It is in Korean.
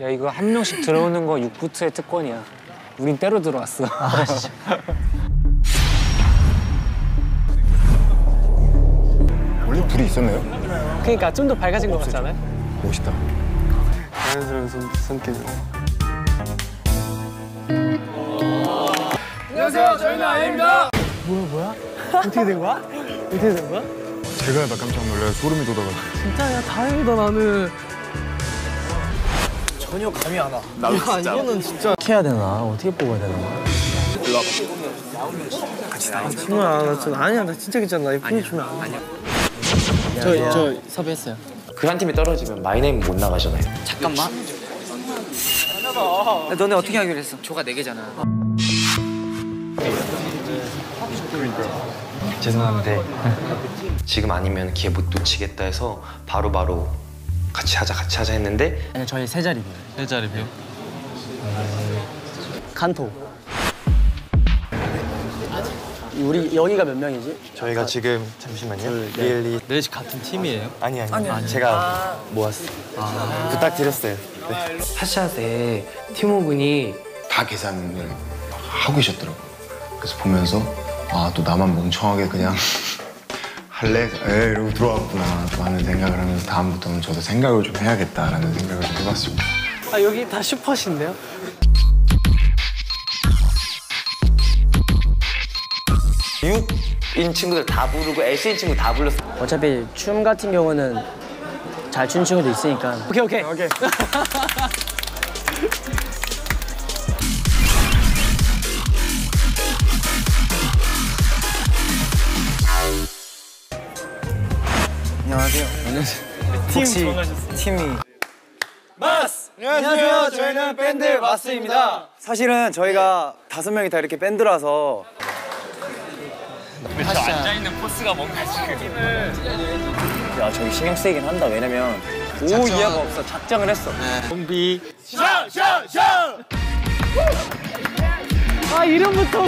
야 이거 한 명씩 들어오는 거 6부트의 특권이야. 우린 때로 들어왔어. 아. 원래 불이 있었나요? 그러니까 좀 더 밝아진 것 같잖아요. 멋있다. 자연스러운 손, 손길 로. 어떻게 된 거야? 어떻게 된 거야? 제가 나 깜짝 놀라요. 소름이 돋아가지고. 진짜 야 다행이다 나는. 어떻게 해야 되나? 어떻게 뽑아야 되나? 정말 나 진짜 아니야 나 진짜 괜찮아. 나 이쁜이 주면 안 돼. 저, 저 섭외했어요. 그 한 팀이 떨어지면 마이네임 못 나가잖아요. 잠깐만. 너네 어떻게 하기로 했어? 조가 네 개잖아. 죄송한데 지금 아니면 기회 못 놓치겠다 해서 바로 바로 같이 하자 같이 하자 했는데 아니, 저희 세 자리 비요. 세 자리 비요? 간토. 우리 여기가 몇 명이지? 저희가 지금 잠시만요. 1, 2 넷이 같은 팀이에요? 아니 아니 제가 모았어요. 부탁드렸어요. 네. 핫샷에 팀워분이 다 계산을 하고 계셨더라고요. 그래서 보면서 아 또 나만 멍청하게 그냥 할래? 에 이러고 들어왔구나 또 하는 생각을 하면서 다음부터는 저도 생각을 좀 해야겠다라는 생각을 좀 해봤습니다. 아 여기 다 슈퍼신데요? 육인 친구들 다 부르고 S인 친구 다 불렀어. 어차피 춤 같은 경우는 잘 추는 친구도 있으니까. 오케이 오케이. 오케이. 안녕하세요. 저희는 밴드 마스입니다. 사실은 저희가 다섯 명이 다 이렇게 밴드라서 야 저기 신경 쓰이긴 한다. 왜냐면 오 이해가 없어. 작정을 했어. 아 이름부터.